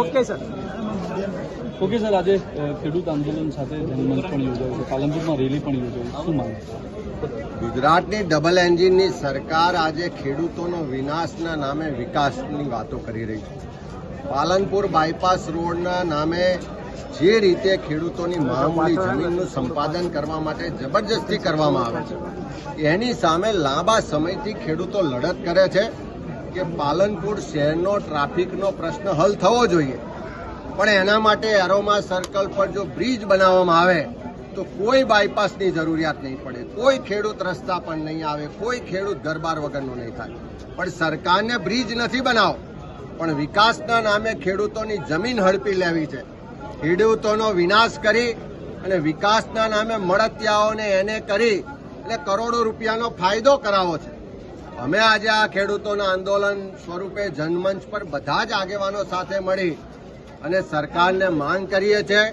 Okay sir okay sir આજે ખેડૂત આંદોલન સાથે જનમંચ પણ યોજાયું છે. પાલનપુરમાં રેલી પણ યોજાયું શું માંગ ગુજરાતની ડબલ એન્જિનની સરકાર આજે ખેડૂતોનો વિનાશના નામે વિકાસની વાતો કરી રહી છે. પાલનપુર બાયપાસ રોડના નામે જે રીતે ખેડૂતોની મામૂલી જમીનનું સંપાદન કરવા માટે જબરજસ્તી કરવામાં આવે છે એની સામે લાંબા સમયથી ખેડૂતો લડત કરે છે. કે પાલનપુર શહેરનો ટ્રાફિકનો પ્રશ્ન હલ થવો જોઈએ. પણ એના માટે એરોમા સર્કલ પર જો બ્રિજ બનાવવામાં આવે, તો કોઈ બાયપાસની જરૂરિયાત નહીં પડે. કોઈ ખેડૂત રસ્તા પર નહીં આવે, કોઈ ખેડૂત દરબાર વગરનું નહીં થાય. પણ સરકારને બ્રિજ નથી બનાવો. પણ વિકાસના નામે ખેડૂતોની જમીન હડપી લેવી છે. ખેડૂતોનો વિનાશ કરી અને વિકાસના નામે મળતિયાઓને એને કરી, એટલે કરોડો રૂપિયાનો ફાયદો કરાવો છે. અમે આજે આ ખેડૂતોના આંદોલન સ્વરૂપે જનમંચ પર બધા જ આગેવાનો સાથે મળી અને સરકારને માંગ કરીએ છીએ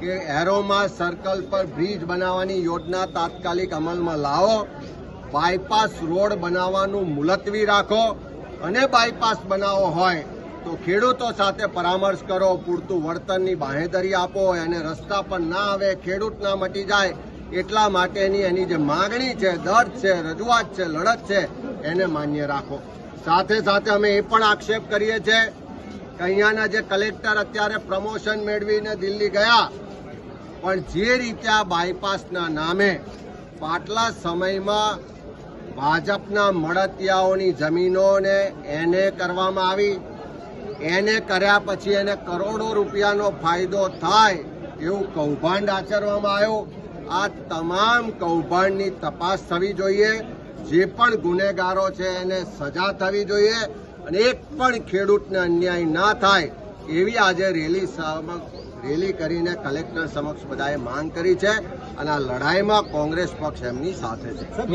કે એરોમાં સર્કલ પર બ્રિજ બનાવવાની યોજના તાત્કાલિક અમલમાં લાવો, બાયપાસ રોડ બનાવવાનું મુલતવી રાખો અને બાયપાસ બનાવવો હોય તો ખેડૂતો સાથે પરામર્શ કરો, પૂરતું વળતરની બાહેધરી આપો અને રસ્તા પર ના આવે, ખેડૂત ના મટી જાય એટલા માટેની એની જે માગણી છે દર્દ છે, રજૂઆત છે, લડત છે એને માન્ય રાખો. સાથે સાથે અમે એ પણ આક્ષેપ કરીએ છીએ કે અહીંયાના જે કલેક્ટર અત્યારે પ્રમોશન મેળવીને દિલ્હી ગયા, પણ જે રીતે આ બાયપાસના નામે પાટલા સમયમાં ભાજપના મળતિયાઓની જમીનોને એને કરવામાં આવી, એને કર્યા પછી એને કરોડો રૂપિયાનો ફાયદો થાય એવું કૌભાંડ આચરવામાં આવ્યું. આ તમામ કૌભાંડની તપાસ થવી જોઈએ. જે પણ ગુનેગારો છે એને સજા થવી જોઈએ અને એક પણ ખેડૂતને અન્યાય ના થાય એવી આજે રેલી સમક્ષ રેલી કરીને કલેક્ટર સમક્ષ બધાએ માંગ કરી છે અને આ લડાઈમાં કોંગ્રેસ પક્ષ એમની સાથે છે.